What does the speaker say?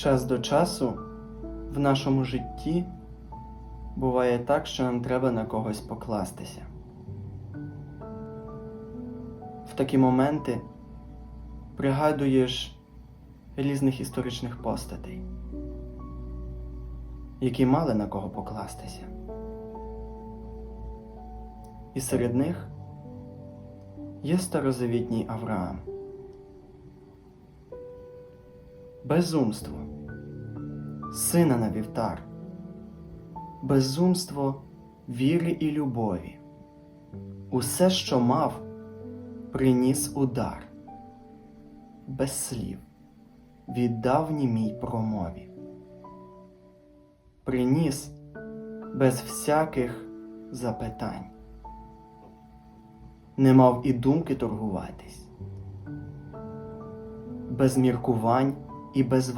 Час до часу в нашому житті буває так, що нам треба на когось покластися. В такі моменти пригадуєш різних історичних постатей, які мали на кого покластися. І серед них є старозавітній Авраам. Безумство, сина на вівтар, безумство віри і любові. Усе, що мав, приніс удар, без слів, віддав німій промові. Приніс без всяких запитань. Не мав і думки торгуватись, без міркувань і без